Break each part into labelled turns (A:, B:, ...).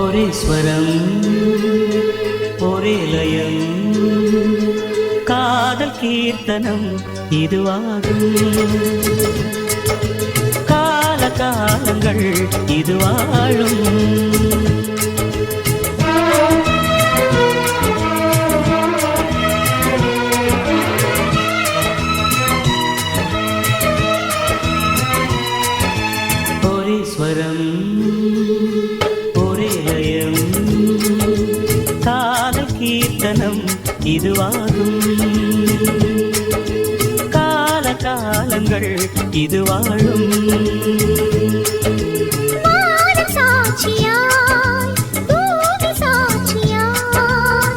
A: ஒரே ஸ்வரம் ஒரே லயம் காதல் கீர்த்தனம் இதுவாகும். கால காலங்கள் இது வாழும். ஒரே ஸ்வரம் இதுவாகும். கால காலங்கள் இது வாழும்.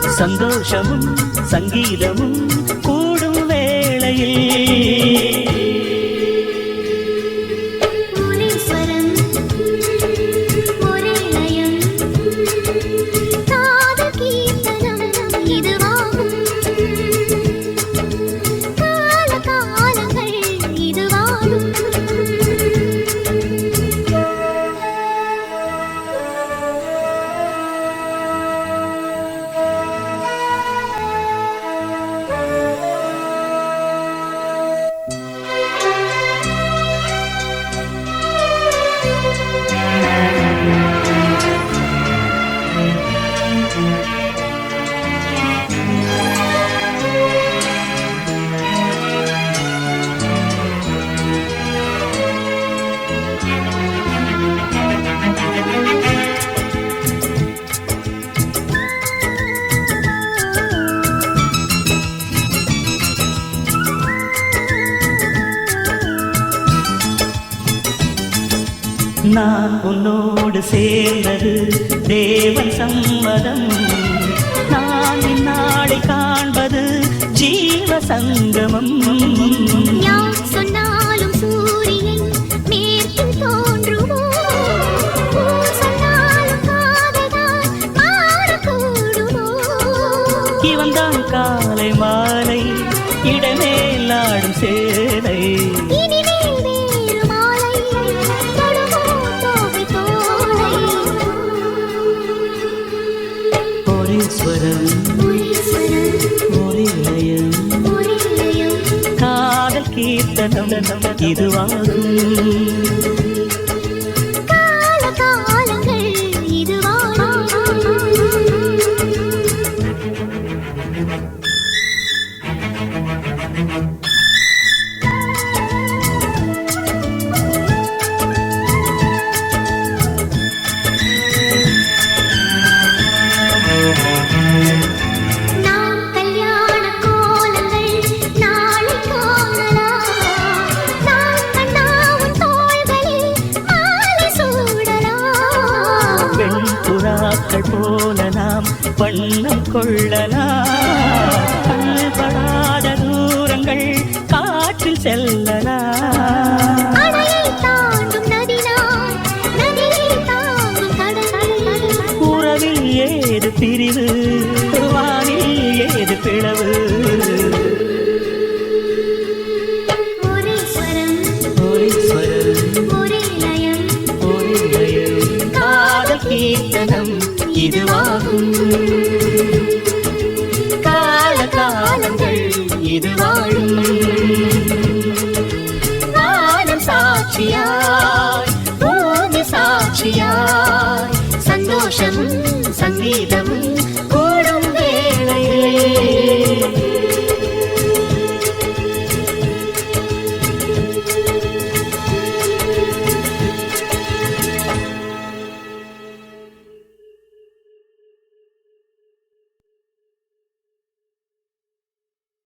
A: சந்தோஷமும் சங்கீதமும் கூடும் வேளையில். நான் உன்னோடு சேர்ந்தது தேவன் சம்மதம். நான் இந்நாளை காண்பது ஜீவ சங்கமம்.
B: சொன்னாலும் சூரியன் தோன்றுமோ?
A: காலை மாலை இடமேலாடும் சேலை. ஸ்வரம்
B: ஒரிலயம்
A: காதல் கீர்த்தனம் இதுவாகும்
B: Thank
A: you. புறாக்கள் போல நாம் வண்ணம் கொள்ளலாம். கண்படாத தூரங்கள் காற்றில் செல்லலாம். ஏது பிரிவு? வானில் ஏது பிளவு? இதுவாகும். கால காலங்கள் இது வாழும். சாட்சியா